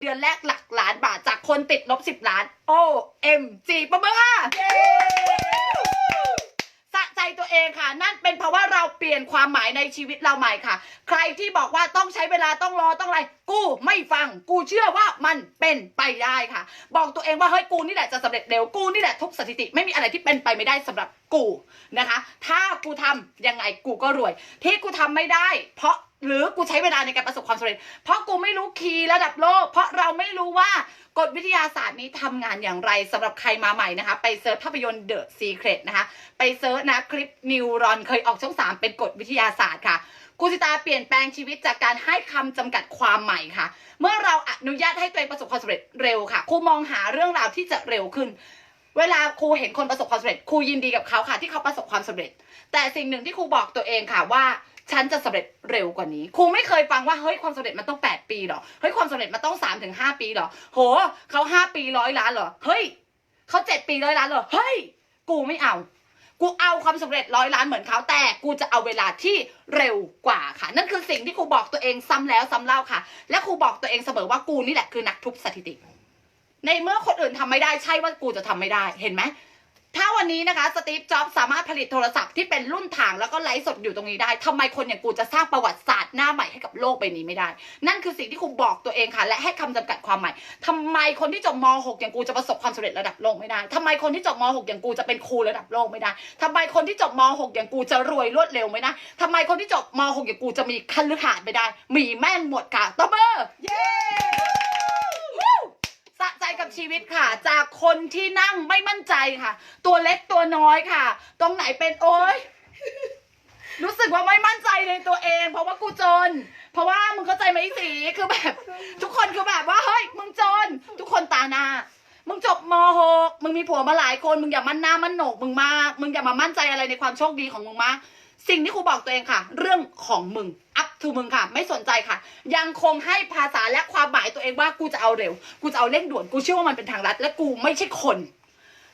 เดือนแรกหลักล้านบาทจากคนติดลบสิบล้าน OMG ประเมินค่ะสะใจตัวเองค่ะ นั่นเป็นเพราะว่าเราเปลี่ยนความหมายในชีวิตเราใหม่ค่ะ ใครที่บอกว่าต้องใช้เวลาต้องรอต้องอะไรกูไม่ฟัง กูเชื่อว่ามันเป็นไปได้ค่ะ บอกตัวเองว่าเฮ้ยกูนี่แหละจะสำเร็จเร็วกูนี่แหละทุกสถิติไม่มีอะไรที่เป็นไปไม่ได้สำหรับกูนะคะ ถ้ากูทำยังไงกูก็รวย ที่กูทำไม่ได้ เพราะ หรือกูใช้เวลาในการประสบความสำเร็จ เพราะกูไม่รู้คีย์ระดับโลก เพราะเราไม่รู้ว่ากฎวิทยาศาสตร์นี้ทำงานอย่างไรสำหรับใครมาใหม่นะคะ ไปเซิร์ชภาพยนตร์ The Secret นะคะ ไปเซิร์ชนะคลิปนิวรอนเคยออกช่อง3เป็นกฎวิทยาศาสตร์ค่ะครูสิตาเปลี่ยนแปลงชีวิตจากการให้คำจำกัดความใหม่ค่ะ เมื่อเราอนุญาตให้ตัวเองประสบความสำเร็จเร็วค่ะครูมองหาเรื่องราวที่จะเร็วขึ้น เวลาครูเห็นคนประสบความสำเร็จครูยินดีกับเขาค่ะ ที่เขาประสบความสำเร็จ แต่สิ่งหนึ่งที่ครูบอกตัวเองค่ะว่า ฉันจะสำเร็จเร็วกว่านี้ครูไม่เคยฟังว่าเฮ้ยความสำเร็จมันต้อง 8 ปีหรอเฮ้ยความสำเร็จมันต้อง3าถึงหปีหรอโหเขา5ปีร้อยล้านเหรอเฮ้ยเขา7ปีร้อยล้านเหรอเฮ้ยกูไม่เอากูเอาความสำเร็จร้อยล้านเหมือนเขาแต่กูจะเอาเวลาที่เร็วกว่าค่ะ นั่นคือสิ่งที่ครูบอกตัวเองซ้ำแล้วซ้ำเล่าค่ะ และครูบอกตัวเองเสมอว่ากูนี่แหละคือนักทุบสถิติ ในเมื่อคนอื่นทำไม่ได้ใช่ว่ากูจะทำไม่ได้เห็นไหม ถ้าวันนี้นะคะสตีฟจ็อบสามารถผลิตโทรศัพท์ที่เป็นรุ่นถ่างแล้วก็ไลฟ์สดอยู่ตรงนี้ได้ทำไมคนอย่างกูจะสร้างประวัติศาสตร์หน้าใหม่ให้กับโลกใบนี้ไม่ได้ นั่นคือสิ่งที่ครูบอกตัวเองค่ะ และให้คำจำกัดความใหม่ทำไมคนที่จบม .6 อย่างกูจะประสบความสำเร็จระดับโลกไม่ได้ทำไมคนที่จบม .6 อย่างกูจะเป็นครูระดับโลกไม่ได้ทำไมคนที่จบม .6 อย่างกูจะรวยรวดเร็วไม่ได้ทำไมคนที่จบม .6 อย่างกูจะมีคันลือหาดไม่ได้ มีแม่งหมดค่ะตบมือเย้ ชีวิตค่ะ จากคนที่นั่งไม่มั่นใจค่ะ ตัวเล็กตัวน้อยค่ะ ตรงไหนเป็นโอ้ยรู้สึกว่าไม่มั่นใจในตัวเอง เพราะว่ากูจน เพราะว่ามึงเข้าใจไหมสีคือแบบ ทุกคนคือแบบว่าเฮ้ยมึงจน ทุกคนตาหน้ามึงจบม .6 มึงมีผัวมาหลายคน มึงอย่ามั่นหน้ามั่นโหนกมึงมาก มึงอย่ามามั่นใจอะไรในความโชคดีของมึงมาก สิ่งที่ครูบอกตัวเองค่ะ เรื่องของมึง up to มึงค่ะ ไม่สนใจค่ะ ยังคงให้ภาษาและความหมายตัวเองว่ากูจะเอาเร็ว กูจะเอาเร่งด่วนกูเชื่อว่ามันเป็นทางลัด และกูไม่ใช่คน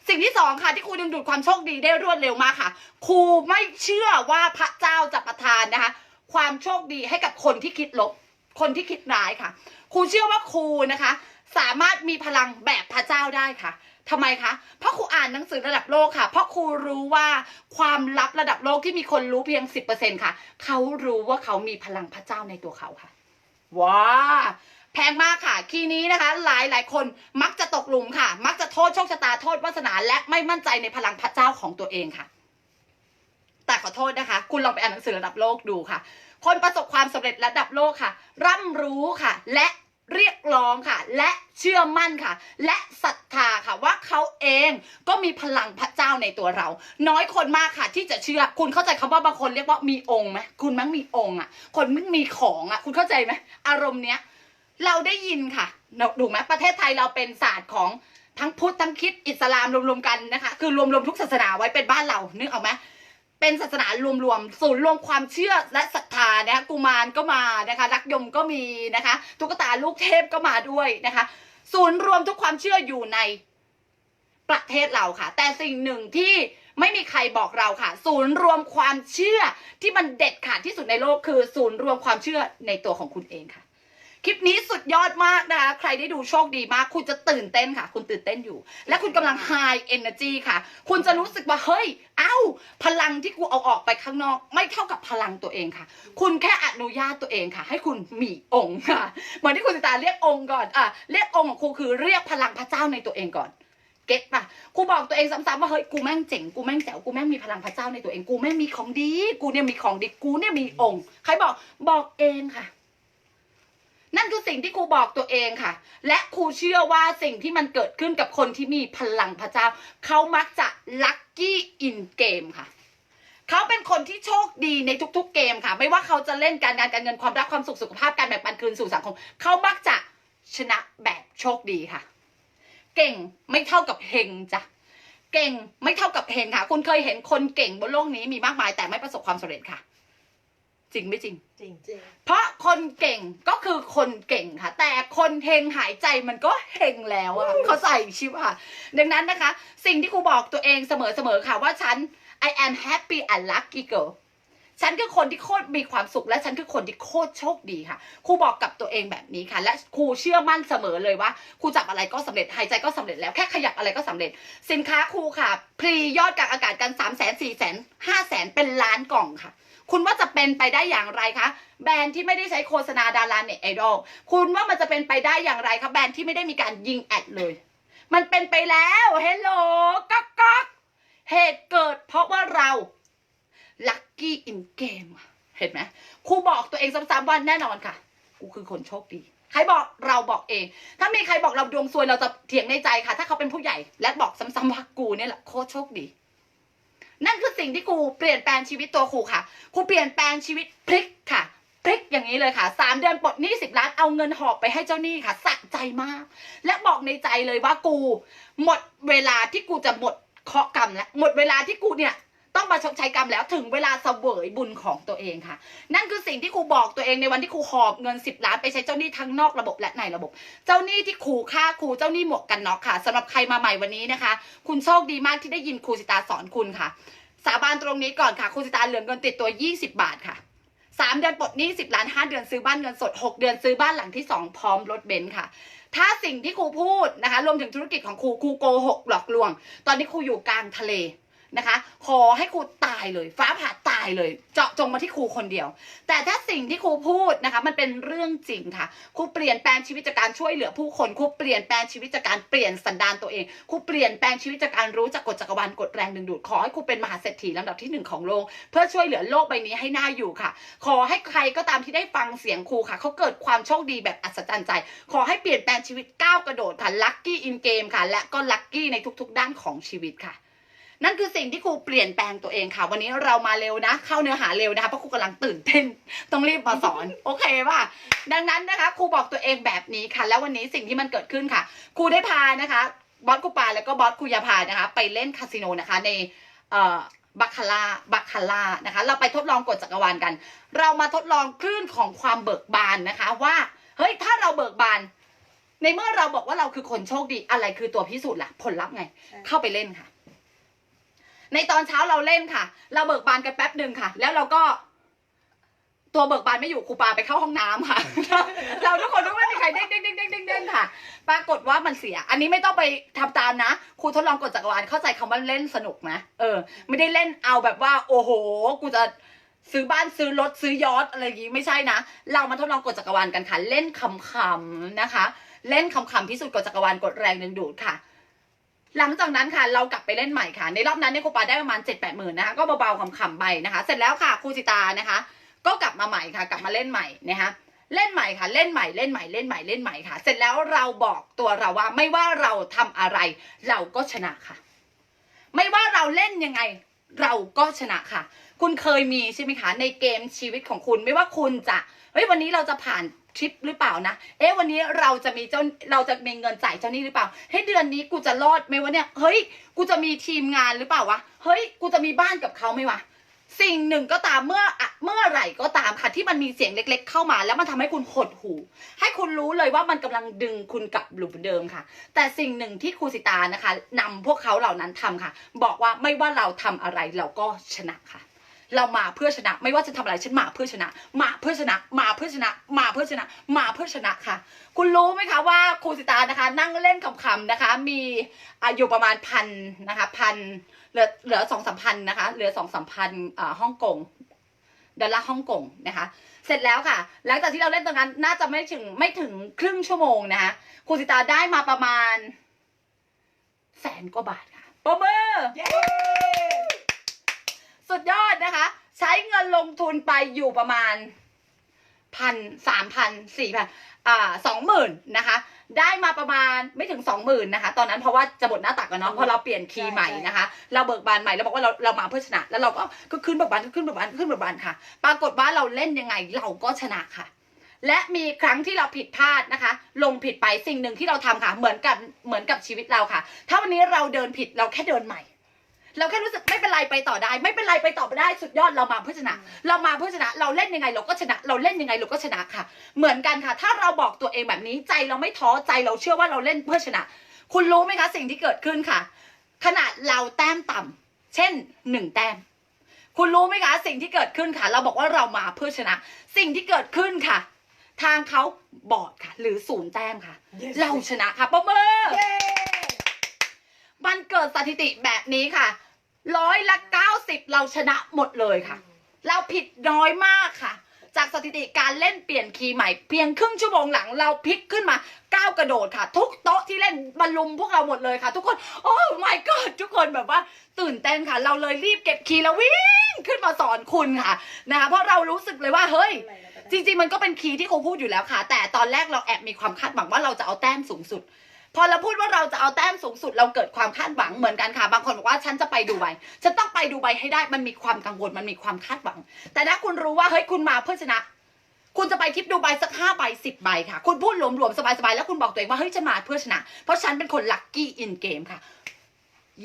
สิ่งที่สองค่ะ ที่ครูดึงดูดความโชคดีได้รวดเร็วมากค่ะครูไม่เชื่อว่าพระเจ้าจะประทานนะคะ ความโชคดีให้กับคนที่คิดลบ คนที่คิดร้ายค่ะครูเชื่อว่าครูนะคะ สามารถมีพลังแบบพระเจ้าได้ค่ะ ทำไมคะเพราะครูอ่านหนังสือระดับโลกค่ะ เพราะครูรู้ว่าความลับระดับโลกที่มีคนรู้เพียง10%ค่ะ เขารู้ว่าเขามีพลังพระเจ้าในตัวเขาค่ะ ว้าแพงมากค่ะ คีย์นี้นะคะ หลายหลายคนมักจะตกหลุมค่ะ มักจะโทษโชคชะตาโทษวาสนา และไม่มั่นใจในพลังพระเจ้าของตัวเองค่ะ แต่ขอโทษนะคะ คุณลองไปอ่านหนังสือระดับโลกดูค่ะ คนประสบความสำเร็จระดับโลกค่ะ ร่ำรู้ค่ะ และ เรียกร้องค่ะ และเชื่อมั่นค่ะ และศรัทธาค่ะว่าเขาเองก็มีพลังพระเจ้าในตัวเรา น้อยคนมากค่ะ ที่จะเชื่อคุณเข้าใจคำว่าบางคนเรียกว่ามีองค์ไหมคุณมั้งมีองค์อะ คนมึงมีของอะ คุณเข้าใจไหมอารมณ์เนี้ยเราได้ยินค่ะถูกไหมประเทศไทยเราเป็นศาสตร์ของทั้งพุทธทั้งคิดอิสลามรวมๆกันนะคะ คือรวมๆทุกศาสนาไว้เป็นบ้านเรานึกออกไหม เป็นศาสนารวมๆ ศูนย์รวมความเชื่อและศรัทธานะคะกุมารก็มานะคะรักยมก็มีนะคะ ตุ๊กตาลูกเทพก็มาด้วยนะคะ ศูนย์รวมทุกความเชื่ออยู่ในประเทศเราค่ะ แต่สิ่งหนึ่งที่ไม่มีใครบอกเราค่ะ ศูนย์รวมความเชื่อที่มันเด็ดขาดที่สุดในโลกคือ ศูนย์รวมความเชื่อในตัวของคุณเองค่ะ คลิปนี้สุดยอดมากนะคะ ใครได้ดูโชคดีมาก คุณจะตื่นเต้นค่ะ คุณตื่นเต้นอยู่ และคุณกำลัง high energy ค่ะ คุณจะรู้สึกว่า เฮ้ย เอ้า พลังที่กูเอาออกไปข้างนอก ไม่เท่ากับพลังตัวเองค่ะ คุณแค่อนุญาตตัวเองค่ะ ให้คุณมีองค์ค่ะ เหมือนที่คุณสิตาเรียกองค์ก่อน อะ เรียกองค์ของครูคือเรียกพลังพระเจ้าในตัวเองก่อนเก็ตปะครูบอกตัวเองซ้ำๆว่าเฮ้ยกูแม่งเจ๋งกูแม่งแจ๋วกูแม่งมีพลังพระเจ้าในตัวเองกูแม่งมีของดี กูเนี่ยมีของดีกูเนี่ยมีองค์ ใครบอกบอกเองค่ะ นั่นคือสิ่งที่ครูบอกตัวเองค่ะ และครูเชื่อว่าสิ่งที่มันเกิดขึ้นกับคนที่มีพลังพระเจ้า เขามักจะลัคกี้อินเกมค่ะ เขาเป็นคนที่โชคดีในทุกๆเกมค่ะ ไม่ว่าเขาจะเล่นการงานการเงินความรักความสุขสุขภาพการแบ่งปันคืนสู่สังคม เขามักจะชนะแบบโชคดีค่ะ เก่งไม่เท่ากับเฮงจ้ะเก่งไม่เท่ากับเฮงค่ะ คุณเคยเห็นคนเก่งบนโลกนี้มีมากมายแต่ไม่ประสบความสำเร็จค่ะ จริงไม่จริง จริงจริงเพราะคนเก่งก็คือคนเก่งค่ะ แต่คนเฮงหายใจมันก็เฮงแล้วอะเขาใส่ชิบค่ะ ดังนั้นนะคะ สิ่งที่ครูบอกตัวเองเสมอๆค่ะว่าฉัน I am happy and lucky girl ฉันคือคนที่โคตรมีความสุข และฉันคือคนที่โคตรโชคดีค่ะครูบอกกับตัวเองแบบนี้ค่ะ และครูเชื่อมั่นเสมอเลยว่าครูจับอะไรก็สำเร็จหายใจก็สำเร็จแล้วแค่ขยับอะไรก็สำเร็จ สินค้าครูค่ะพรียอดกลางอากาศกัน3ามแสนสี่แสนห้าแสนเป็นล้านกล่องค่ะ คุณว่าจะเป็นไปได้อย่างไรคะ แบรนด์ที่ไม่ได้ใช้โฆษณาดาราเน็ตไอดอลคุณว่ามันจะเป็นไปได้อย่างไรคะแบรนด์ที่ไม่ได้มีการยิงแอดเลย มันเป็นไปแล้วเฮลโหลก๊อกก๊อกเหตุเกิดเพราะว่าเราลัคกี้อินเกมเห็นไหมครูบอกตัวเองซ้ำๆว่าแน่นอนค่ะ กูคือคนโชคดีใครบอกเราบอกเอง ถ้ามีใครบอกเราดวงซวยเราจะเถียงในใจค่ะ ถ้าเขาเป็นผู้ใหญ่ และบอกซ้ำๆว่ากูเนี่ยแหละโคตรโชคดี นั่นคือสิ่งที่ครูเปลี่ยนแปลงชีวิตตัวครูค่ะครูเปลี่ยนแปลงชีวิตพลิกค่ะพลิกอย่างนี้เลยค่ะสามเดือนปลดหนี้สิบล้านเอาเงินหอบไปให้เจ้าหนี้ค่ะสะใจมาก และบอกในใจเลยว่ากู หมดเวลาที่กูจะหมดเคาะกรรมแล้วหมดเวลาที่กูเนี่ย ต้องมาชดใช้กรรมแล้วถึงเวลาเสวยบุญของตัวเองค่ะ นั่นคือสิ่งที่ครูบอกตัวเองในวันที่ครูหอบเงินสิบล้านไปใช้เจ้าหนี้ทั้งนอกระบบและในระบบ เจ้าหนี้ที่ครูฆ่าครูเจ้าหนี้หมวกกันน็อกค่ะสำหรับใครมาใหม่วันนี้นะคะ คุณโชคดีมากที่ได้ยินครูสิตาสอนคุณค่ะ สาบานตรงนี้ก่อนค่ะครูสิตาเหลือเงินติดตัว 20 บาทค่ะสามเดือนปลดหนี้สิบล้านห้าเดือนซื้อบ้านเงินสดหกเดือนซื้อบ้านหลังที่สองพร้อมรถเบนซ์ค่ะ ถ้าสิ่งที่ครูพูดนะคะ รวมถึงธุรกิจของครูครูโกหกหลอกลวง ตอนนี้ครูอยู่กลางทะเล นะคะ ขอให้ครูตายเลย ฟ้าผ่าตายเลย เจาะจงมาที่ครูคนเดียว แต่ถ้าสิ่งที่ครูพูดนะคะ มันเป็นเรื่องจริงค่ะครูเปลี่ยนแปลงชีวิตจากการช่วยเหลือผู้คนครูเปลี่ยนแปลงชีวิตจากการเปลี่ยนสันดานตัวเองครูเปลี่ยนแปลงชีวิตจากการรู้จักกฎจักรวาลกฎแรงดึงดูดขอให้ครูเป็นมหาเศรษฐีลำดับที่หนึ่งของโลกเพื่อช่วยเหลือโลกใบนี้ให้น่าอยู่ค่ะ ขอให้ใครก็ตามที่ได้ฟังเสียงครูค่ะเขาเกิดความโชคดีแบบอัศจรรย์ใจ ขอให้เปลี่ยนแปลงชีวิตก้าวกระโดดค่ะลัคกี้อินเกมค่ะ และก็ลัคกี้ในทุกๆ ด้านของชีวิตค่ะ นั่นคือสิ่งที่ครูเปลี่ยนแปลงตัวเองค่ะ วันนี้เรามาเร็วนะ เข้าเนื้อหาเร็วนะคะเพราะครูกำลังตื่นเต้นต้องรีบมาสอน โอเคป่ะดังนั้นนะคะครูบอกตัวเองแบบนี้ค่ะ แล้ววันนี้สิ่งที่มันเกิดขึ้นค่ะครูได้พานะคะบอสครูปาแล้วก็บอสครูยาพานะคะ ไปเล่นคาสิโนนะคะ ในเอ่อบัคคาร่าบัคคาร่านะคะ เราไปทดลองกฎจักรวาลกัน เรามาทดลองคลื่นของความเบิกบานนะคะว่าเฮ้ยถ้าเราเบิกบาน ในเมื่อเราบอกว่าเราคือคนโชคดีอะไรคือตัวพิสูจน์ล่ะ ผลลัพธ์ไง เข้าไปเล่นค่ะ ในตอนเช้าเราเล่นค่ะ เราเบิกบานกันแป๊บหนึ่งค่ะ แล้วเราก็ ตัวเบิกบานไม่อยู่ครูปาไปเข้าห้องน้ำค่ะ เราทุกคนรู้ว่ามีใครเด้งเด้งเด้งเด้งเด้งค่ะ ปรากฏว่ามันเสีย อันนี้ไม่ต้องไปทำตามนะครูทดลองกดจักรวาลเข้าใจคำว่าเล่นสนุกนะเออ ไม่ได้เล่นเอาแบบว่า โอ้โห กูจะซื้อบ้านซื้อรถซื้อยอทอะไรอย่างงี้ไม่ใช่นะ เรามาทดลองกดจักรวาลกันค่ะ เล่นคำๆนะคะ เล่นคำๆพิสูจน์กดจักรวาลกดแรงดึงดูดค่ะ หลังจากนั้นค่ะเรากลับไปเล่นใหม่ค่ะ ในรอบนั้นเนี่ยครูปาได้ประมาณเจ็ดแปดหมื่นนะคะก็เบาๆขำๆไปนะคะ เสร็จแล้วค่ะครูจิตานะคะ ก็กลับมาใหม่ค่ะ กลับมาเล่นใหม่นะคะเล่นใหม่ค่ะเล่นใหม่เล่นใหม่เล่นใหม่เล่นใหม่ค่ะ เสร็จแล้วเราบอกตัวเราว่าไม่ว่าเราทำอะไร เราก็ชนะค่ะ ไม่ว่าเราเล่นยังไง เราก็ชนะค่ะ คุณเคยมีใช่ไหมคะในเกมชีวิตของคุณ ไม่ว่าคุณจะเฮ้ยวันนี้เราจะผ่าน ทริปหรือเปล่านะ เอ๊ะวันนี้เราจะมีเจ้าเราจะมีเงินจ่ายเจ้านี้หรือเปล่าเฮ้เดือนนี้กูจะรอดไหมวะเนี่ย เฮ้ย กูจะมีทีมงานหรือเปล่าวะ เฮ้ย กูจะมีบ้านกับเขาไหมวะ สิ่งหนึ่งก็ตามเมื่อเมื่อไหร่ก็ตามค่ะที่มันมีเสียงเล็ก ๆ เข้ามา แล้วมันทำให้คุณหดหู ให้คุณรู้เลยว่ามันกำลังดึงคุณกลับหลุมเดิมค่ะ แต่สิ่งหนึ่งที่ครูสิตานะคะนำพวกเขาเหล่านั้นทำค่ะ บอกว่าไม่ว่าเราทำอะไรเราก็ชนะค่ะ เรามาเพื่อชนะ ไม่ว่าจะทำอะไรฉันมาเพื่อชนะ มาเพื่อชนะ มาเพื่อชนะ มาเพื่อชนะ มาเพื่อชนะค่ะ คุณรู้ไหมคะว่าครูสิตานะคะ นั่งเล่นคำๆนะคะ มีอายุประมาณพันนะคะพันเหลือเหลือสองสามพันนะคะเหลือสองสามพันอ่าฮ่องกงดอลลาร์ฮ่องกงนะคะ เสร็จแล้วค่ะ หลังจากที่เราเล่นตรงนั้นน่าจะไม่ถึงไม่ถึงครึ่งชั่วโมงนะคะครูสิตาได้มาประมาณแสนกว่าบาทค่ะปรบมือ สุดยอดนะคะ ใช้เงินลงทุนไปอยู่ประมาณพันสามพันสี่พันอ่าสองหมื่นนะคะ ได้มาประมาณไม่ถึงสองหมื่นนะคะ ตอนนั้นเพราะว่าจะหมดหน้าตักกันเนาะเพราะเราเปลี่ยนคีย์ใหม่นะคะ เราเบิกบานใหม่เราบอกว่าเราเรามาเพื่อชนะ แล้วเราก็ก็ขึ้นเบิกบานขึ้นเบิกบานขึ้นเบิกบานค่ะ ปรากฏว่าเราเล่นยังไงเราก็ชนะค่ะ และมีครั้งที่เราผิดพลาดนะคะ ลงผิดไปสิ่งหนึ่งที่เราทำค่ะ เหมือนกับเหมือนกับชีวิตเราค่ะ ถ้าวันนี้เราเดินผิดเราแค่เดินใหม่ เราแค่รู้สึกไม่เป็นไรไปต่อได้ ไม่เป็นไรไปต่อไปได้สุดยอดเรามาเพื่อชนะ เรามาเพื่อชนะเราเล่นยังไงเราก็ชนะ เราเล่นยังไงเราก็ชนะค่ะ เหมือนกันค่ะ ถ้าเราบอกตัวเองแบบนี้ใจเราไม่ท้อใจเราเชื่อว่าเราเล่นเพื่อชนะ คุณรู้ไหมคะสิ่งที่เกิดขึ้นค่ะ ขนาดเราแต้มต่ำเช่นหนึ่งแต้มคุณรู้ไหมคะสิ่งที่เกิดขึ้นค่ะ เราบอกว่าเรามาเพื่อชนะ สิ่งที่เกิดขึ้นค่ะ ทางเขาบอดค่ะ หรือศูนย์แต้มค่ะ Yes เราชนะค่ะประเมินเย้มันเกิดสถิติแบบนี้ค่ะ ร้อยละเก้าสิบเราชนะหมดเลยค่ะ เราผิดน้อยมากค่ะ จากสถิติการเล่นเปลี่ยนคีย์ใหม่เพียงครึ่งชั่วโมงหลังเราพลิกขึ้นมาก้าวกระโดดค่ะ ทุกโต๊ะที่เล่นบรรลุมพวกเราหมดเลยค่ะ ทุกคน โอ้ my god ทุกคนแบบว่าตื่นเต้นค่ะ เราเลยรีบเก็บคีย์แล้ววิ่งขึ้นมาสอนคุณค่ะนะคะเพราะเรารู้สึกเลยว่าเฮ้ย จริงๆมันก็เป็นคีย์ที่ครูพูดอยู่แล้วค่ะ แต่ตอนแรกเราแอบมีความคาดหวังว่าเราจะเอาแต้มสูงสุด พอเราพูดว่าเราจะเอาแต้มสูงสุดเราเกิดความคาดหวังเหมือนกันค่ะ บางคนบอกว่าฉันจะไปดูไบฉันต้องไปดูไบให้ได้มันมีความกังวลมันมีความคาดหวัง แต่ถ้าคุณรู้ว่าเฮ้ยคุณมาเพื่อชนะ คุณจะไปทริปดูไบสักห้าใบสิบใบค่ะ คุณพูดหลวมๆสบายๆแล้วคุณบอกตัวเองว่าเฮ้ยจะมาเพื่อชนะ เพราะฉันเป็นคนลัคกี้อินเกมค่ะ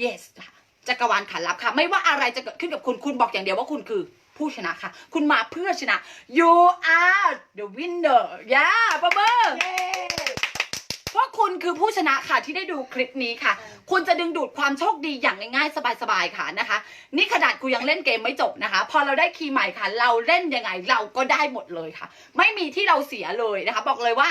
yes ค่ะจักรวาลขันรับค่ะ ไม่ว่าอะไรจะเกิดขึ้นกับคุณคุณบอกอย่างเดียวว่าคุณคือผู้ชนะค่ะ คุณมาเพื่อชนะ you are the winner ย่าปะเบอร์เย้เพราะคุณคือผู้ชนะค่ะที่ได้ดูคลิปนี้ค่ะ คุณจะดึงดูดความโชคดีอย่างง่ายๆ สบายๆค่ะนะคะ นี่ขนาดกูยังเล่นเกมไม่จบนะคะ พอเราได้คีย์ใหม่ค่ะ เราเล่นยังไงเราก็ได้หมดเลยค่ะ ไม่มีที่เราเสียเลยนะคะ บอกเลยว่า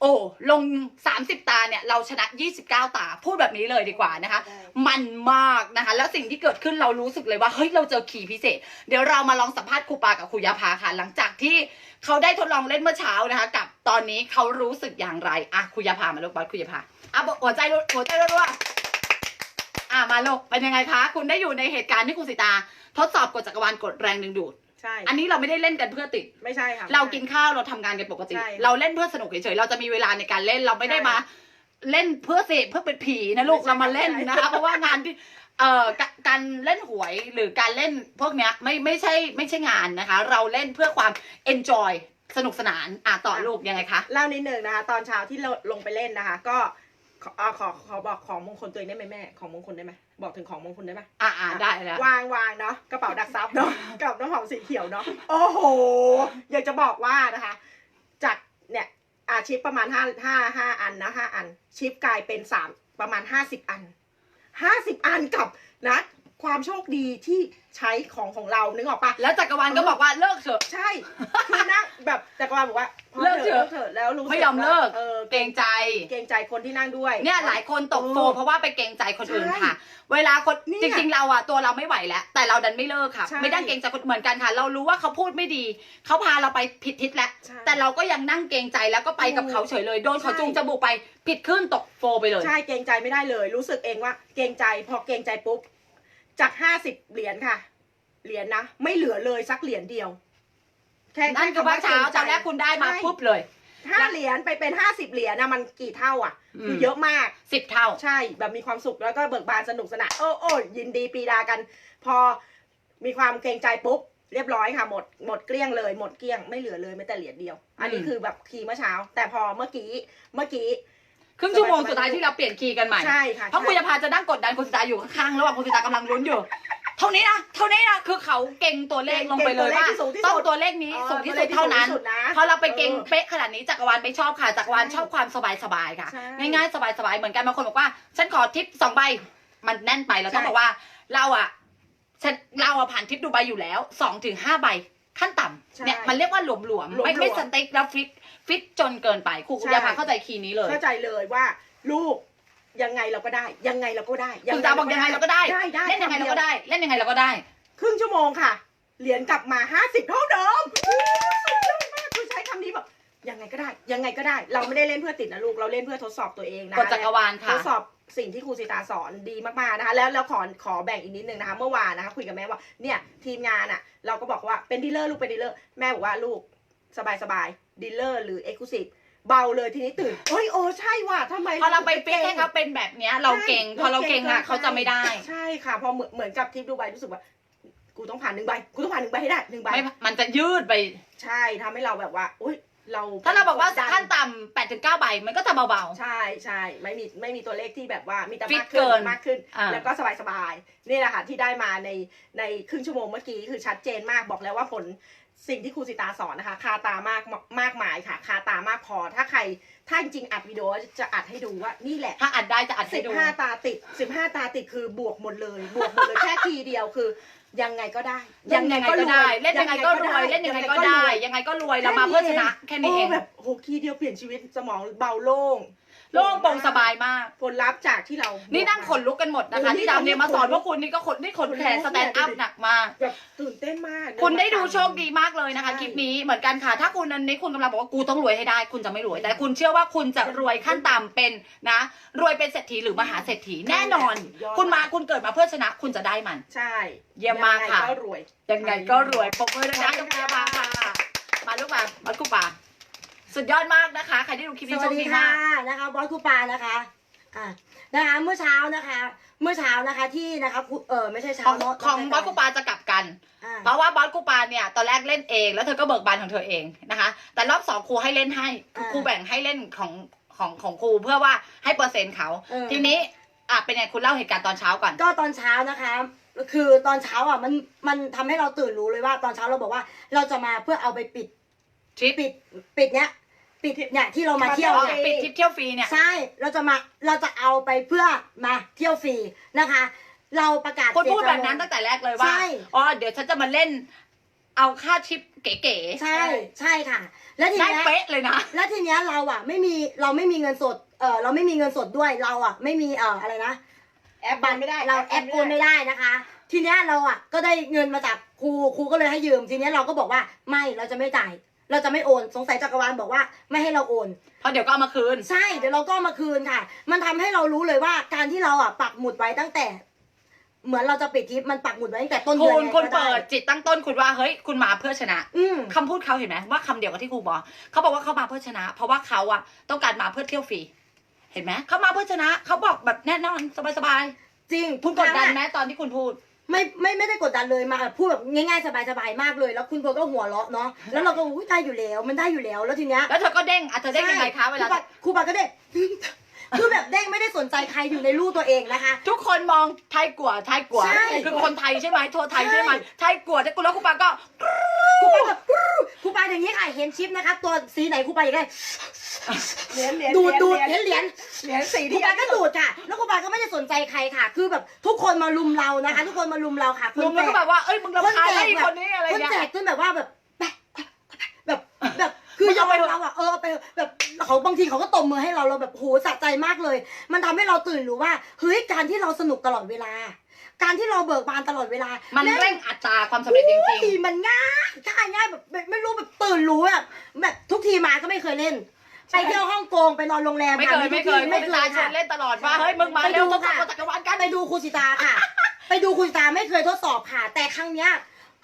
โอ้ลง 30 ตาเนี่ยเราชนะ 29 ตา พูดแบบนี้เลยดีกว่านะคะ มันมากนะคะ แล้วสิ่งที่เกิดขึ้นเรารู้สึกเลยว่าเฮ้ยเราเจอคีย์พิเศษ เดี๋ยวเรามาลองสัมภาษณ์ครูปากับครูยาพาค่ะ หลังจากที่เขาได้ทดลองเล่นเมื่อเช้านะคะ กับตอนนี้เขารู้สึกอย่างไรอะครูยาพามาลูกบอสครูยาพาอะบอกหัวใจรัวหัวใจรัวๆอะมาลูกเป็นยังไงคะ คุณได้อยู่ในเหตุการณ์ที่ครูสิตา ทดสอบกฎจักรวาลกดแรงดึงดูดใช่ อันนี้เราไม่ได้เล่นกันเพื่อติด ไม่ใช่ค่ะ เรากินข้าวเราทำงานกันปกติ ใช่เราเล่นเพื่อสนุกเฉยๆ เราจะมีเวลาในการเล่นเราไม่ได้ใช่มา เล่นเพื่อเสพเพื่อเป็นผีนะลูกไม่ใช่เรามาเล่นไม่ใช่ นะคะ เพราะว่างานที่เอ่อกะการเล่นหวยหรือการเล่นพวกเนี้ยไม่ไม่ใช่ไม่ใช่งานนะคะ เราเล่นเพื่อความ enjoy สนุกสนานอะต่อลูกยังไงคะ เล่านิดหนึ่งนะคะ ตอนเช้าที่เราลงไปเล่นนะคะ ก็ ขอเอาขอขอบอกของมงคลตัวเองได้ไหมแม่ ของมงคลได้ไหมบอกถึงของมงคลได้ไหมอะอะได้แล้ววางวางเนาะกระเป๋าดักซับเนาะกับน้ำหอมสีเขียวเนาะโอ้โหอยากจะบอกว่านะคะ จากเนี่ยอาชิปประมาณห้าห้าห้าอันนะห้าอัน ชิปกลายเป็นสามประมาณห้าสิบอันห้าสิบอันกับนะ ความโชคดีที่ ใช้ของของเรานึกออกปะแล้วจักรวาลก็บอกว่าเลิกเถอะ ใช่คือนั่งแบบจักรวาลบอกว่าพอเลิกเถอะ เถอะแล้วรู้สึกไม่ยอมเลิกเออเกรงใจ เกรงใจคนที่นั่งด้วย เนี่ยหลายคนตกโฟเออเพราะว่าไปเกรงใจคนอื่นใช่ค่ะ เวลาคนเนี่ยจริง ๆ เราอะตัวเราไม่ไหวแล้ว แต่เราดันไม่เลิกค่ะ ใช่ ไม่ได้เกรงใจคนเหมือนกันค่ะ เรารู้ว่าเขาพูดไม่ดี เขาพาเราไปผิดทิศแล้ว ใช่ แต่เราก็ยังนั่งเกรงใจแล้วก็ไปกับเขาเฉยเลยโดนเขาใช่ จูงจมูกไปผิดขึ้นตกโฟไปเลย ใช่เกรงใจไม่ได้เลย รู้สึกเองว่าเกรงใจพอเกรงใจปุ๊บ จากห้าสิบเหรียญค่ะ เหรียญนะ ไม่เหลือเลยสักเหรียญเดียว แค่นั่นคือว่าเช้าตอนแรกคุณได้มาใช่ปุ๊บเลยห้าเหรียญไปเป็นห้าสิบเหรียญนะมันกี่เท่าอะอืมคือเยอะมากสิบเท่า ใช่ แบบมีความสุขแล้วก็เบิกบานสนุกสนานโอ้โอ้ยินดีปีดากัน พอมีความเกรงใจปุ๊บเรียบร้อยค่ะหมดหมดเกลี้ยงเลยหมดเกลี้ยงไม่เหลือเลยแม้แต่เหรียญเดียว อันนี้อืมคือแบบทีเมื่อเช้า แต่พอเมื่อกี้เมื่อกี้ ครึ่งชั่วโมงสุดท้ายที่เราเปลี่ยนคีย์กันใหม่ใช่ค่ะเพราะคุณยาพาจะนั่งกดดันคุณสิตาอยู่ข้างๆระหว่างคุณสิตากำลังลุ้นอยู่ เท่านี้นะเท่านี้นะคือเขาเก่งตัวเลขลงไปเลยว่าก่งตัวเลขที่สูงที่ต้องสุดตัวเลขนี้เออสูงที่ตัวสุลดขเท่านั้นสูงที่สุดนะพอเราไปเก่งออเป๊ะขนาดนี้จักรวาลไม่ชอบค่ะจักรวาลใช่ชอบความสบายๆค่ะใช่ง่ายๆสบายๆเหมือนกันบางคนบอกว่าฉันขอทิปสองใบมันแน่นไปเราต้องใช่บอกว่าเราอะฉันเราอะผ่านทิปดูใบอยู่แล้วสองถึงห้าใบ ขั้นต่ำเนี่ยมันเรียกว่าหลวมๆหลวมๆไม่ไม่สเต็กแล้วฟิตฟิตจนเกินไปครูใช่ยาพาเข้าใจคีย์นี้เลยเข้าใจเลยว่า ลูกยังไงเราก็ได้ ยังไงเราก็ได้คุณตาบอกยังไงเราก็ได้ได้ได้เล่นยังไงเราก็ได้ เล่นยังไงเราก็ได้ ครึ่งชั่วโมงค่ะ เหรียญกลับมาห้าสิบเท่าเดิมสุดยอดมากคือใช้คำนี้แบบยังไงก็ได้ ยังไงก็ได้ เราไม่ได้เล่นเพื่อติดนะลูก เราเล่นเพื่อทดสอบตัวเองนะกฎจักรวาลทค่ะดสอบ สิ่งที่ครูสิตาสอนดีมากๆนะคะ แล้วแล้วขอขอแบ่งอีกนิดนึงนะคะ เมื่อวานนะคะ คุยกับแม่ว่าเนี่ยทีมงานอะ เราก็บอกว่าเป็นดีลเลอร์ลูกเป็นดีลเลอร์แม่บอกว่าลูกสบายสบายดีลเลอร์หรือเอ็กซ์คลูซีฟเบาเลยทีนี้ตื่นเฮ้ยโอ้ใช่ว่ะทำไมพอเราไปฟิตให้เขาเป็นแบบเนี้ย เราเก่งพอเราเก่งอะเขาจะไม่ได้ ใช่ค่ะพอเหมือนเหมือนกับทริปดูไบรู้สึกว่ากูต้องผ่านหนึ่งใบกูต้องผ่านหนึ่งใบให้ได้หนึ่งใบไม่มันจะยืดไป ใช่ทำให้เราแบบว่าอุ้ย เราถ้าเราบอกว่าดันขั้นต่ำแปดถึงเก้าใบมันก็จะเบา ใช่ใช่ไม่มีไม่มีตัวเลขที่แบบว่ามีแต่ฟิตมากขึ้เกินนมากขึ้น อ่า แล้วก็สบายสบายๆนี่แหละค่ะที่ได้มาในในครึ่งชั่วโมงเมื่อกี้คือชัดเจนมากบอกแล้วว่าผลสิ่งที่ครูสิตาสอนนะคะ คาตามากมากมายค่ะ คาตามากพอถ้าใครถ้าจริงๆอัดวิดีโอจะอัดให้ดูว่านี่แหละ ๆ ถ้าอัดได้จะอัดให้สิบดู ห้าตาติดสิบห้าตาติดคือบวกหมดเลย บวกหมดเลย แค่ทีเดียวคือ ยังไงก็ได้ยังไงก็ได้ เล่นยังไงก็รวย เล่นยังไงก็ได้ ยังไงก็รวยเรามาเพื่อชนะแค่นี้เองโแบบโหคีย์เดียวเปลี่ยนชีวิตสมองเบาโล่ง โล่งโปร่งสบายมาก ผลลัพธ์จากที่เรานี่นี่นั่งขนลุกกันหมดนะคะโอ้ยที่ดาวเนี่ยมาสอนขนลุกพวกคุณนี่ก็ขนนี่ขนแขนขนลุกสแตนด์อัพเลยหนักมาก แบบตื่นเต้นมาก คุณได้ดูเนมาโชคดีมากเลยนะคะใช่ คลิปนี้เหมือนกันค่ะ ถ้าคุณอันนี้คุณกำลังบอกว่ากูต้องรวยให้ได้ คุณจะไม่รวย แต่คุณเชื่อว่าคุณจะรวยขั้นต่ำเป็นนะ รวยเป็นเศรษฐีหรือมหาเศรษฐีแน่นอนคุณมาคุณเกิดมาเพื่อชนะคุณจะได้มัน ใช่เยี่ยมมากค่ะ ยังไงก็รวยยังไงก็รวยปกมือดังๆกับพยาบาลค่ะ มาลูกมามากูป่า สุดยอดมากนะคะ ใครที่ดูคลิปสนี้โชวัสคดีดีค่ะมาก นะคะบอสคูปานะคะอ่านะคะเมื่อเช้านะคะ เมื่อเช้านะคะที่นะคะครูเออไม่ใช่เช้าของเนาะของบอสกูปาจะกลับกัน อ่าเพราะว่าบอสกูปาเนี่ยตอนแรกเล่นเอง แล้วเธอก็เบิกบานของเธอเองนะคะ แต่รอบสองครูให้เล่นให้ครูแบ่งให้เล่นของของของครูเพื่อว่าให้เปอร์เซ็นต์เขา เออ ทีนี้อะเป็นไงคุณเล่าเหตุการณ์ตอนเช้าก่อน ก็ตอนเช้านะคะ คือตอนเช้าอะมันมันทำให้เราตื่นรู้เลยว่า ตอนเช้าเราบอกว่าเราจะมาเพื่อเอาไปปิด ทริป ปิดปิดเนี้ย ปิดเนี่ยที่เรามาเที่ยวอ๋อเนี่ย ปิดทริปเที่ยวฟรีเนี่ย ใช่ เราจะมา เราจะเอาไปเพื่อมาเที่ยวฟรีนะคะ เราประกาศคุณพูดเจตแบบนั้นตั้งแต่แรกเลยว่าใช่อ๋อ เดี๋ยวฉันจะมาเล่น เอาค่าทริปเก๋ๆ ใช่ ใช่ค่ะ แล้วทีได้เนี้ยเป๊ะเลยนะ แล้วทีเนี้ยเราอะไม่มี เราไม่มีเงินสด เออเราไม่มีเงินสดด้วย เราอะไม่มี เอออะไรนะ แอปบันไม่ได้ เราแอปโอนไม่ได้นะคะทีเนี้ยเราอะก็ได้เงินมาจากครูครูก็เลยให้ยืม ทีเนี้ยเราก็บอกว่าไม่เราจะไม่จ่าย เราจะไม่โอนสงสัยจักรวาลบอกว่าไม่ให้เราโอน เพราะเดี๋ยวก็เอามาคืน ใช่เดี๋ยวเราก็เอามาคืนค่ะ มันทำให้เรารู้เลยว่าการที่เราอะปักหมุดไว้ตั้งแต่ เหมือนเราจะปิดทริปมันปักหมุดไว้ตั้งแต่ต้นเดืคุอนณไงคุณก็ได้เปิดจิตตั้งต้นคุณว่าเฮ้ยคุณมาเพื่อชนะอืม คำพูดเขาเห็นไหมว่าคำเดียวกับที่ครูบอกเขาบอกว่าเขามาเพื่อชนะ เพราะว่าเขาอะต้องการมาเพื่อเที่ยวฟรีเห็นไหมเขามาเพื่อชนะเขาบอกแบบแน่นอนสบายจริงๆคุณกดดันไหมตอนที่คุณพูด ไม่ไม่ไม่ได้กดดันเลยมาแบบพูดแบบง่ายๆสบายๆมากเลย แล้วคุณโบก็หัวเราะเนาะแล้วเราก็อุ้ยได้อยู่แล้วมันได้อยู่แล้วแล้วทีเนี้ยแล้วเธอก็เด้งอะเธอเด้งยังไงคะเวลา ครูปาครูปาก็เด้ง คือแบบเด้งไม่ได้สนใจใครอยู่ในรูตัวเองนะคะ ทุกคนมองไทยกัวไทยกัวใช่ คือคนไทยใช่ไหมทัวร์ไทยใช่ไหมใช่ไทยกัวแต่กูแล้วครูปาก็ครูปาแบบครูปาอย่างนี้ค่ะเห็นชิปนะคะ ตัวสีไหนครูปาอย่างไรเหรียญเหรียญดูดดูดเหเหรีรียยญญเหรียญ เหรียญสีครูที่ปาก็ดูดค่ะ แล้วครูปาก็ไม่ได้สนใจใครค่ะ คือแบบทุกคนมาลุมเรานะคะ ทุกคนมาลุมเราค่ะคนลุงแล้วก็แจแบบว่าเอ้ยมึงคนรำคาญแจไอ้กคนนี้อะไรคนเงี้ย แจกจนแบบว่าแบบแปะแบบแบบ คือมึงยอเอามไปเถอะเราอะเออไปแบบเขาบางทีเขาก็ตบมือให้เราเราแบบโหสะใจมากเลย มันทำให้เราตื่นรู้ว่าเฮ้ยการที่เราสนุกตลอดเวลา การที่เราเบิกบานตลอดเวลา มันแงเร่งอัตราความสำเร็จจริงอุ้ยมันง่ายง่ายง่ายแบบไม่ไม่รู้แบบตื่นรู้แบบแบบทุกทีมาก็ไม่เคยเล่นไปเที่ยวฮ่องกงไปนอนโรงแรมๆไม่ค่ะเคยไม่เคยไม่ไม่เคเคยยชวค่ะนเล่นตลอดว่าเฮ้ยมึงมาไปเร็วดูทดสอบค่ะจักรวาลกันไปดูครูสิตาค่ะ ไปดูครูสิตาไม่เคยทดสอบค่ะ แต่ครั้งเนี้ย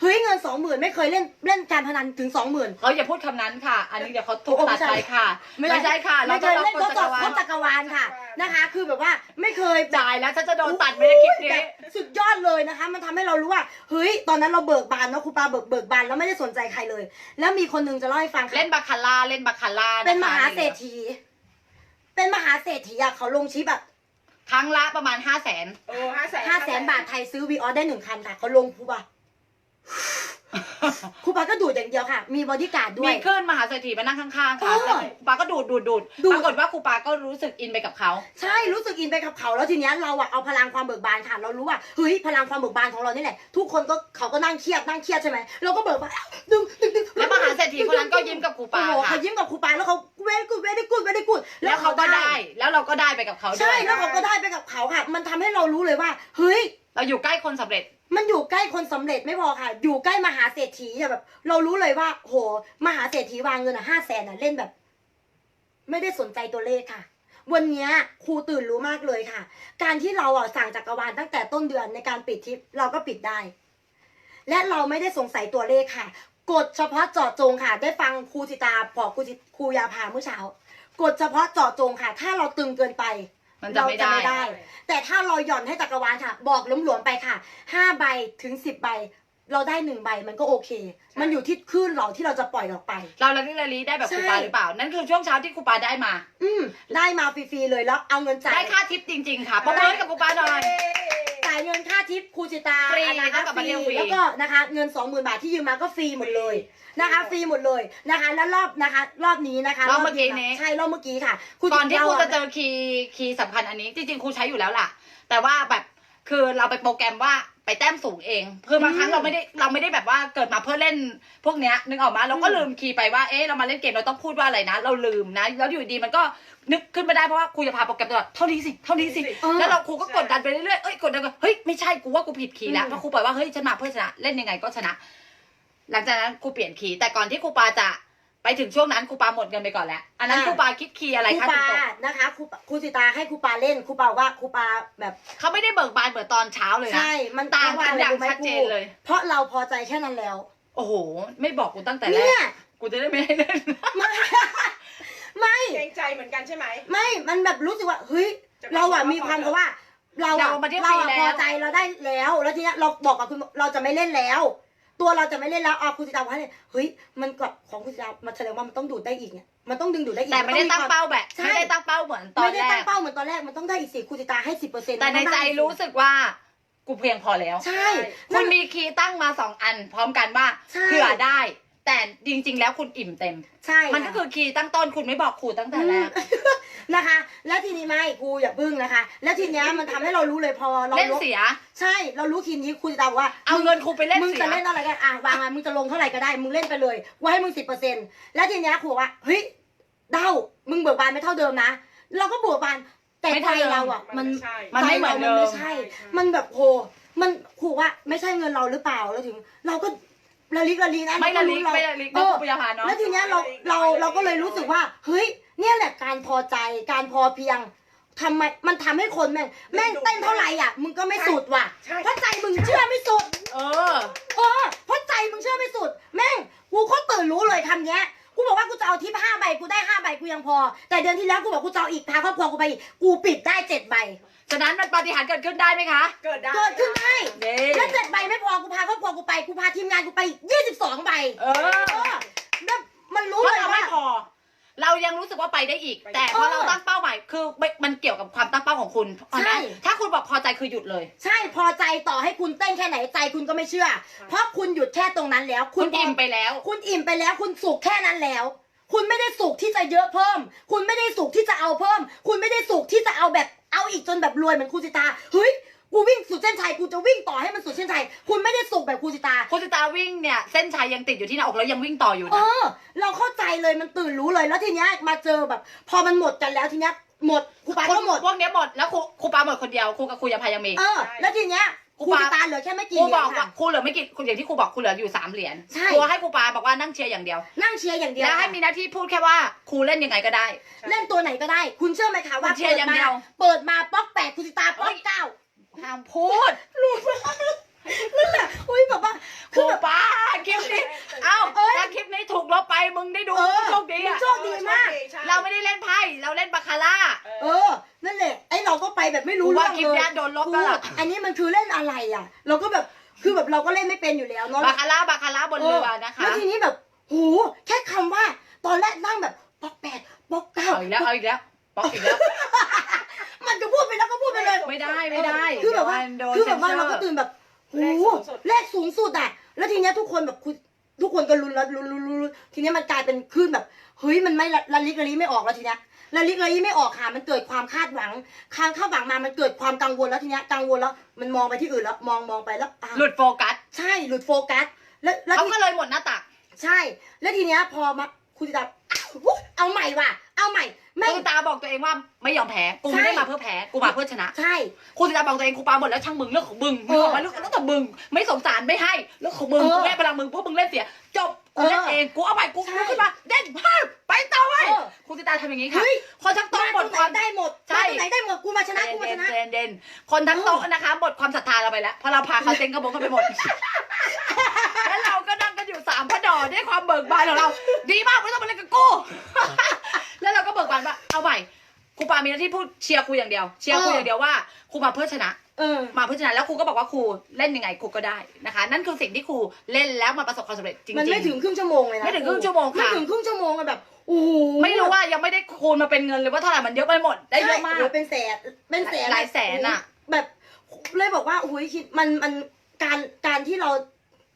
เฮ้ยเงินสองหมื่นไม่เคยเล่นเล่นการพนันถึงสองหมื่นเฮ้ยอย่าพูดคำนั้นค่ะ อันนี้เดี๋ยวเขาถูกโอ้ตัดไม่ใช่ไปค่ะ ไม่ใช่ค่ะ เราไม่เคจะยรับเล่นกทฎดสจัอกบรวาทลดจักรวาลค่ะนะคะ คือแบบว่าไม่เคยแบบจ่ายแล้วฉันจะโดนตัดไปในคลิปนี้แบบสุดยอดเลยนะคะ มันทำให้เรารู้ว่าเฮ้ยตอนนั้นเราเบิกบานเนาะครูปาเบิกเบิกบานแล้วไม่ได้สนใจใครเลย แล้วมีคนหนึงจะเล่าให้ฟังค่ะเล่นบาคาร่าเล่นบาคาร่าะคะเป็นมหาเศรษฐี เป็นมหาเศรษฐีอะเขาลงชิปแบบครั้งละประมาณห้าแสนโอ้ห้าแสนห้าแสนบาทไทยซื้อวีออสได้หนึ่งคันค่ะเขาลงครูปา ครูปาก็ดูดอย่างเดียวค่ะ มีบอดี้การ์ดด้วมีย คลื่นมหาเศรษฐีมานั่งข้างๆค่ะเออแล้วครูปาก็ดูดดูดดูดดูด ปรากฏว่าครูปาก็รู้สึกอินไปกับเขา ใช่รู้สึกอินไปกับเขาแล้วทีเนี้ยเราอะเอาพลังความเบิกบานค่ะ เรารู้ว่าเฮ้ยพลังความเบิกบานของเรานี่แหละ ทุกคนก็เขาก็นั่งเครียดนั่งเครียดใช่ไหมเราก็เบิกบานดึงดึงดึงและมหาเศรษฐีคนนั้นก็ยิ้มกับครูปาโอ้โหค่ะ เขายิ้มกับครูปาแล้วเขาเวดกูเวดกูเวดกูแล้วเขาก็ได้ แล้วเราก็ได้ไปกับเขาด้ใช่วย แล้วเขาก็ได้ไปกับเขาค่ะ มันทำให้เรารู้เลยว่า เฮ้ย เราอยู่ใกล้คนสำเร็จ มันอยู่ใกล้คนสำเร็จไม่พอค่ะ อยู่ใกล้มหาเศรษฐีอะแบบ เรารู้เลยว่า โห มหาเศรษฐีวางเงินอะห้าแสนอะเล่นแบบ ไม่ได้สนใจตัวเลขค่ะ วันเนี้ยครูตื่นรู้มากเลยค่ะ การที่เราอะสั่งจักรวาลตั้งแต่ต้นเดือนในการปิดทริปเราก็ปิดได้ และเราไม่ได้สงสัยตัวเลขค่ะ กดเฉพาะเจาะจงค่ะ ได้ฟังครูสิตาบอกครูสิครูยาพาเมื่อเช้ากดเฉพาะเจาะจงค่ะ ถ้าเราตึงเกินไป มันจะไม่ได้เราแต่ถ้าเราหย่อนให้จักรวาลค่ะ บอกหลวมๆไปค่ะห้าใบถึงสิบใบ เราได้หนึ่งใบมันก็โอเค มันอยู่ที่คลื่นเราที่เราจะปล่อยออกไป เราละลิละลีได้แบบครูปาใช่หรือเปล่า นั่นคือช่วงเช้าที่ครูปาได้มา อืมได้มาฟรีๆเลยแล้วเอาเงินจ่ายได้ค่าทิปจริง ๆ ค่ะประเมินกับครูปาหน่อยจ่ายเงินค่าทิปครูจิตาฟรีนะคะเท่ากับมาเที่ยวฟรีแล้วก็นะคะ เงินสองหมื่นบาทที่ยืมมาก็ฟรีหมดเลยนะคะฟรีหมดเลยนะคะ แล้วรอบนะคะ รอบนี้นะคะรอบเมื่อกี้นี้ใช่รอบเมื่อกี้ค่ะก่อนที่ครูจะเจราอคีย์คีย์สำคัญอันนี้ จริงๆครูใช้อยู่แล้วล่ะ แต่ว่าแบบคือเราไปโปรแกรมว่า ไปแต้มสูงเองคือบางครั้งอืมเราไม่ได้เราไม่ได้แบบว่าเกิดมาเพื่อเล่นพวกเนี้ยนึกออกมาเราก็ลืมคีย์ไปว่าเอ๊ะเรามาเล่นเกมเราต้องพูดว่าอะไรนะ เราลืมนะ แล้วอยู่ดีมันก็นึกขึ้นมาได้เพราะว่าครูจะพาโปรแกรมตลอดเท่านี้สิเท่านี้สิเออแล้วเราครูก็กดดันไปเรื่อยๆเอ้ยกดดันไปเฮ้ยไม่ใช่กูว่ากูผิดคีย์แล้วอืมเพราะครูบอกว่าเฮ้ยฉันมาเพื่อชนะเล่นยังไงก็ชนะ หลังจากนั้นครูเปลี่ยนคีย์แต่ก่อนที่ครูปาจะ ไปถึงช่วงนั้นครูปาหมดเงินไปก่อนแล้ว อันนั้นครูปาคิดคีย์อะไรครูคะปาถึงตกนะคะครูครูสิตาให้ครูปาเล่นครูปาบอกว่าครูปาแบบเขาไม่ได้เบิกบานเหมือนตอนเช้าเลยนะใช่มันต่างกันว่ะไรอย่างรู้ไหมชัดเจนเลย เพราะเราพอใจแค่นั้นแล้ว โอ้โห ไม่บอกกูตั้งแต่แรเนี่ยกกูจะได้ไม่ให้เล่นไม่ไม่เกรงใจเหมือนกันใช่ไหมไม่ มันแบบรู้สึกว่าเฮ้ยจะไปเราอะบอกว่ามีความพอเถอะกับว่า เราเราอะมาเที่ยวเราฟรีอะแล้วพอใจเราได้แล้ว แล้วทีเนี้ยเราบอกกับคุณเราจะไม่เล่นแล้ว ตัวเราจะไม่เล่นแล้วอะคุณสิตาว่าเนี่ยเฮ้ยมันกับของคุณสิตามันแสดงว่ามันต้องดูดได้อีกเนี่ยมันต้องดึงดูดได้อีกแต่ไม่ได้นตั้งควเป้าแบบใช่ไม่ได้ตั้งเป้าเหมือนตอนไม่ได้แรตั้งกเป้าเหมือนตอนแรกมันต้องได้อีกสิคุณสิตาให้สิบเปอร์เซ็นต์แต่ในใจรู้สึกว่ากูเพียงพอแล้ว ใช่ คุนั่ณนมีคีย์ตั้งมาสองอัน พร้อมกันว่าใช่เผื่อได้ แต่จริง ๆ แล้วคุณอิ่มเต็ม ใช่มันก็คือคีย์ตั้งต้นคุณไม่บอกครูตั้งแต่แรก นะคะ แล้วทีนี้ไม่ครูอย่าบึ้งนะคะ แล้วทีเนี้ยมันทำให้เรารู้เลยพอเราเล่นรู้เสีย ใช่เรารู้ทีนี้คุณสิตาบอกว่าเอาเงินครูไปเล่นมึงเสีจะยเล่นอะไรกันอะวางมามึงจะลงเท่าไหร่ก็ได้มึงเล่นไปเลยว่าให้มึงสิบเปอร์เซ็นต์แล้วทีเนี้ยครูบอกว่าเฮ้ยเด้ามึงเบิกบานไม่เท่าเดิมนะเราก็บวกบานแต่ไม่ใจเท่าเดิม เราอะมันใช่ มันไม่เหมือนเดิม ใจราไม่ใช่ มันแบบโห มันครูว่าไม่ใช่เงินเราหรือเปล่า แล้วถึง เราก็ ระลิกระลีนะไม่ละลิกเราไม่ละลิกเอนะอครูปยาพาเนาะแล้วทีเนี้ยเราเราเราก็เลยรู้สึกว่า เฮ้ย เนี่ยแหละการพอใจการพอเพียงทำไมมันทำให้คนแม่งแม่งเต้นเท่าไหร่อะมึงก็ไม่สุดว่ะใช่เพราะใจมึงเชื่อไม่สุด เออเออเพราะใจมึงเชื่อไม่สุด แม่งกูก็ตื่นรู้เลยคำเนี้ยกูบอกว่ากูจะเอาทิปห้าใบกูได้ห้าใบกูยังพอ แต่เดือนที่แล้วกูบอกกูจะเอาอีกพาครอบครัวกูไปอีกกูปิดได้เจ็ดใบ ฉะนั้นมันปาฏิหารย์เกิดขึ้นได้ไหมคะเกิดได้เกิดขึ้นได้เด้แล้วเจ็ดใบไม่พอกูพาครอบครัวกูไปกูพาทีมงานกูไปยี่สิบสองใบเออเออแล้วมันรู้เพราะเลยเราว่า ไม่พอ เรายังรู้สึกว่าไปได้อีกแต่พอเราตั้งเป้าหมายคือไม่มันเกี่ยวกับความตั้งเป้าของคุณเพราะฉะนั้นถ้าคุณบอกพอใจคือหยุดเลย ใช่พอใจต่อให้คุณเต้นแค่ไหนใจคุณก็ไม่เชื่อ เพราะคุณหยุดแค่ตรงนั้นแล้ว คุณพอิ่มไปแล้ว คุณอิ่มไปแล้วคุณสุขแค่นั้นแล้ว คุณไม่ได้สุขที่จะเยอะเพิ่ม คุณไม่ได้สุขที่จะเอาเพิ่ม คุณไม่ได้สุขที่จะเอาแบบเอาอีกจนแบบรวยเหมือนครูสิตาเฮ้ยกูวิ่งสุดเส้นชัยกูจะวิ่งต่อให้มันสุดเส้นชัยคุณไม่ได้สุขแบบครูสิตา คุณสิตาวิ่งเนี่ย เส้นชัยยังติดอยู่ที่หน้าอกแล้วยังวิ่งต่ออยู่เอนะ อ เราเข้าใจเลยมันตื่นรู้เลยแล้วทีเนี้ยมาเจอแบบ พอมันหมดกันแล้วทีเนี้ยหมดครูปาก็หมด พวกเนี้ยหมดแล้วครูครูปาหมดคนเดียวครูกับครูยาพายังมี เออ แล้วทีเนี้ย ครูสิตาเหลือแค่ไม่คกี่รูเหรีบยอญกว่าค่ะ ครูเหลือไม่กี่คุณอย่างที่ครูบอกครูเหลืออยู่สามเหรียญใช่ ครูให้ครูปาบอกว่านั่งเชียร์อย่างเดียว นั่งเชียร์อย่างเดียวแล้วให้ค่ะมีหน้าที่พูดแค่ว่าครูเล่นยังไงก็ได้ เล่นตัวไหนก็ได้ คุณเชื่อไหมคะว่าคุณเชียร์เปิดอย่างมาเดียว เปิดมาป๊อกแปดครูสิตาป๊อกเก้าห้ามพูด นั่นแหละอุ้ยแบบว่าครูปาคลิปนี้เอ้าเอ้ย ถ้าคลิปนี้ถูกลบไปมึงได้ดูเออ โชคดีมึงอะโชคดีมาก ใช่เราไม่ได้เล่นไพ่เราเล่นบาคาร่าเออ นั่นแหละ ไอ้เราก็ไปแบบไม่รู้กูเรื่ว่าองคลิปเลยเนี้ยโดนลบแล้วล่ะครูอันนี้มันคือเล่นอะไรอะ เราก็แบบคือแบบเราก็เล่นไม่เป็นอยู่แล้วเนาะ บาคาร่าบาคาร่าบนเรือนะคะ แล้วทีนี้แบบโหแค่คำว่า ตอนแรกนั่งแบบป๊อกแปดป๊อกเก้าเอาอีกแล้วเอาอีกแล้วบอกอีกแล้ว มันก็พูดไปแล้วก็พูดไปเลยไม่ได้ไม่ได้คือแบบว่าเดี๋ยโดนคือแบบว่าซ็นซเราก็ตื่นแบบ โหเลขสูงสุดเลขสูงสุดอะ แล้วทีเนี้ยทุกคนแบบคุณทุกคนก็ลุ้นแล้วลุ้นลุ้นลุ้นลุ้นทีเนี้ยมันกลายเป็นคลื่นแบบเฮ้ยมันไม่ละละลิกละลิไม่ออกแล้วทีเนี้ยละลิกละลิไม่ออกค่ะมันเกิดความคาดหวังคาดคาดหวังมามันเกิดความกังวลแล้วทีเนี้ยกังวลแล้ว มันมองไปที่อื่นแล้วมองมองไปแล้วอ้าวหลุดโฟกัสใช่หลุดโฟกัส แล้วแล้วเขาทีก็เลยหมดหน้าตัก ใช่ แล้วทีเนี้ยพอมาคุณจิตาอ้าวอุ๊ยเอาใหม่ว่ะเอาใหม่ แม่งครูตาบอกตัวเองว่าไม่ยอมแพ้ กูไม่ได้ใช่มาเพื่อแพ้ กูมาเพื่อชนะ ใช่ครูตาบอกตัวเองครูปาหมดแล้วช่างมึงเรื่องของมึงเอมึงอออกมาเรื่องเรื่องของมึง ไม่สงสารไม่ให้เรื่องของมึงเออกูให้พลังมึงเพราะมึงเล่นเสีย จบ กูเล่นเออเองกูเอาใหม่กูใช่ลุกขึ้นมาเด่นพาดไปต่อเว้ยเออครูตาทำอย่างนี้ค่ะเฮ้ยคนทั้งโต๊ะมาหมตรดงไหนความได้หมดใช่มาตรงไหนได้หมด กูมาชนะ กูมาชนะเด่นเด่นคนทั้งโต๊ะนะคะหมดความศรัทธาเราไปแล้วเพราะเราพาเขาเต็งกระบงกันไปหมดแล้วเราก็นั่งกันอยู่สามพระดอด้วยความเบิกบานของเรา ดีมากไม่ต้องมาเล่นกับกู แล้วเราก็เบิกบานว่าเอาใหม่ครูปามีหน้าที่พูดเชียร์ครูอย่างเดียว เชียร์ครูเออออย่างเดียวว่าครูมาเพื่อชนะ เออ มาเพื่อชนะแล้วครูก็บอกว่าครูเล่นยังไงครูก็ได้นะคะ นั่นคือสิ่งที่ครูเล่นแล้วมาประสบความสำเร็จจริงๆ มันไม่ถึงครึ่งชั่วโมงเลยนะไม่ถึงครึ่งชั่วโมงค่ะ ไม่ถึงครึ่งชั่วโมงอะแบบโอ้โหไม่รู้ว่ายังไม่ได้คูณมาเป็นเงินเลยว่าเท่าไหร่มันเยอะไปหมดได้เยอะมาก ใช่โโหเป็นแสนเป็นแสนหลายแสนอะแบบเลยบอกว่าโอ้โหคิดมันมันการการที่เรา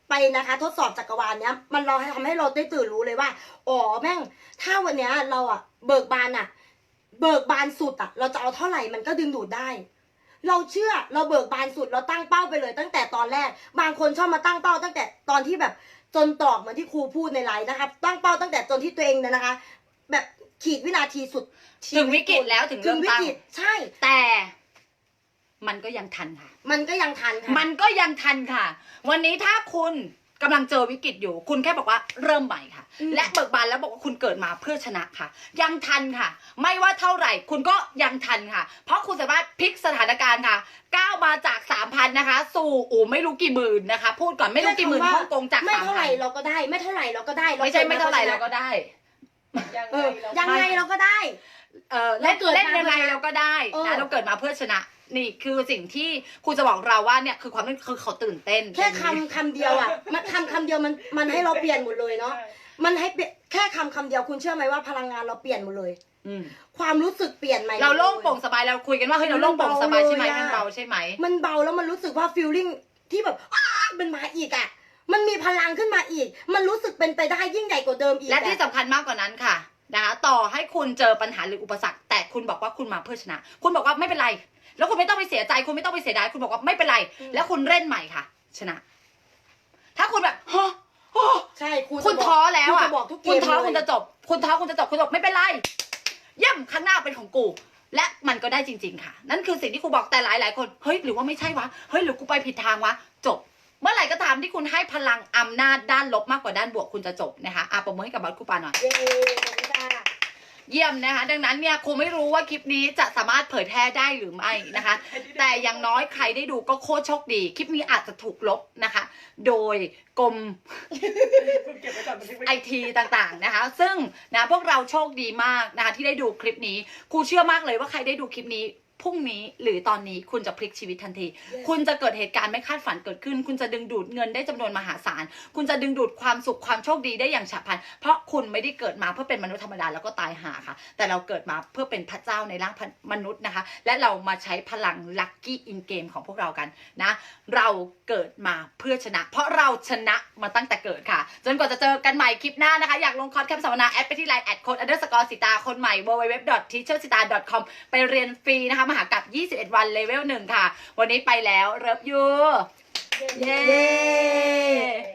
ไปนะคะ ทดสอบจักรวาลเนี้ยมันเราทำให้เราได้ตื่นรู้เลยว่าอ๋อแม่ง ถ้าวันเนี้ยเราอะเบิกบานอะเบิกบานสุดอะเราจะเอาเท่าไหร่มันก็ดึงดูดได้ เราเชื่อเราเบิกบานสุดเราตั้งเป้าไปเลย ตั้งแต่ตอนแรก บางคนชอบมาตั้งเป้า ตั้งแต่ตอนที่แบบจนตอกเหมือนที่ครูพูดในไลน์นะครับตั้งเป้าตั้งแต่จนที่ตัวเองเนี่ยนะคะ แบบขีดวินาทีสุดชีถึงวิกฤตแล้วถึงถึเริ่งมวิตั้งกฤตใช่แต่ มันก็ยังทันค่ะ มันก็ยังทันค่ะ มันก็ยังทันค่ะ วันนี้ถ้าคุณกำลังเจอวิกฤตอยู่ คุณแค่บอกว่าเริ่มใหม่ค่ะ อืม และเบิกบานแล้วบอกว่าคุณเกิดมาเพื่อชนะค่ะ ยังทันค่ะ ไม่ว่าเท่าไหร่ คุณก็ยังทันค่ะ เพราะคุณสามารถพลิกสถานการณ์ค่ะก้าวมาจากสามพันนะคะ สู่อูไม่รู้กี่หมื่นนะคะ พูดก่อนไม่รู้กี่หมื่นแค่คำว่าฮ่องกงจากไม่สามเท่าไหพัร่นเราก็ได้ ไม่เท่าไหร่เราก็ได้ไม่ใช่ไม่เท่าไหร่เราก็ได้ยังเอไงอเรายังไงเราก็ได้ เออเล่นเราเกิดเล่นมายังไงเพื่อชนะเราก็ได้เออ นะเราเกิดมาเพื่อชนะ นี่คือสิ่งที่ครูจะบอกเราว่าเนี่ยคือความที่คือเขาตื่นเต้นแค่คำคำเดียวอะ มันคำคำเดียวมันมันให้เราเปลี่ยนหมดเลยเนาะมันให้เปลี่ยนแค่คำคำเดียวคุณเชื่อไหมว่าพลังงานเราเปลี่ยนหมดเลย อืมความรู้สึกเปลี่ยนใหม่หมดเราโล่งยโปร่งสบายเราคุยกันว่าเฮ้ยเราโล่งโปร่งสบายใช่ไหมมัมันนเบาเบาเลยอะใช่ไหม มันเบาแล้วมันรู้สึกว่าฟีลลิ่งที่แบบอ้ามันมาอีกอะ มันมีพลังขึ้นมาอีก มันรู้สึกเป็นไปได้ยิ่งใหญ่กว่าเดิมอีกและอที่สำคัญมากกว่านั้นค่ะนะคะต่อให้คุณเจอปัญหาหรืออุปสรรค แต่คุณบอกว่าคุณมาเพื่อชนะ คุณบอกว่าไม่เป็นไร แล้วคุณไม่ต้องไปเสียใจ คุณไม่ต้องไปเสียดายคุณบอกว่าไม่เป็นไร แล้วคุณเล่นใหม่ค่ะ ชนะ ถ้าคุณแบบฮะฮะใช่ครูคุณจะบกท้อแล้วครูอะจะบอกทุกเกคุณมท้อเลยคุณจะจบ คุณท้อคุณจะจบคุณบอกไม่เป็นไรเย่ำข้างหน้าเป็นของกู และมันก็ได้จริง ๆ ค่ะ นั่นคือสิ่งที่ครูบอกแต่หลายหลายๆคนเฮ้ยหรือว่าไม่ใช่วะเฮ้ยหรือกูไปผิดทางวะจบ เมื่อไหร่ก็ตามที่คุณให้พลังอำนาจด้านลบมากกว่าด้านบวกคุณจะจบนะคะอาปรบมือให้กับบอสครูปาหน่อย เย้ขอบคุณค่ะ เยี่ยมนะคะ ดังนั้นเนี่ยครูไม่รู้ว่าคลิปนี้จะสามารถเผยแพร่ได้หรือไม่นะคะ แต่อย่างน้อยใครได้ดูก็โคตรโชคดี คลิปนี้อาจจะถูกลบนะคะ โดยกรมเก็บไว้ก่อนบันทึกไว้ไอทีต่างๆนะคะ ซึ่งนะพวกเราโชคดีมากนะคะที่ได้ดูคลิปนี้ครูเชื่อมากเลยว่าใครได้ดูคลิปนี้ พรุ่งนี้หรือตอนนี้คุณจะพลิกชีวิตทันที คุณจะเกิดเหตุการณ์ไม่คาดฝันเกิดขึ้น คุณจะดึงดูดเงินได้จำนวนมหาศาล คุณจะดึงดูดความสุขความโชคดีได้อย่างฉับพลัน เพราะคุณไม่ได้เกิดมาเพื่อเป็นมนุษย์ธรรมดาแล้วก็ตายหาค่ะ แต่เราเกิดมาเพื่อเป็นพระเจ้าในร่างมนุษย์นะคะ และเรามาใช้พลังลัคกี้อินเกมของพวกเรากันนะ เราเกิดมาเพื่อชนะ เพราะเราชนะมาตั้งแต่เกิดค่ะ จนกว่าจะเจอกันใหม่คลิปหน้านะคะ อยากลงคอร์สแคมป์สัมมนาแอดไปที่ไลน์แอดโค้ดอันเดอร์สกอร์สิตาคนใหม่ www.teachersita.com ไปเรียนฟรีนะคะมหากับ21 วันเลเวลหนึ่งค่ะ วันนี้ไปแล้วเริฟยูเย้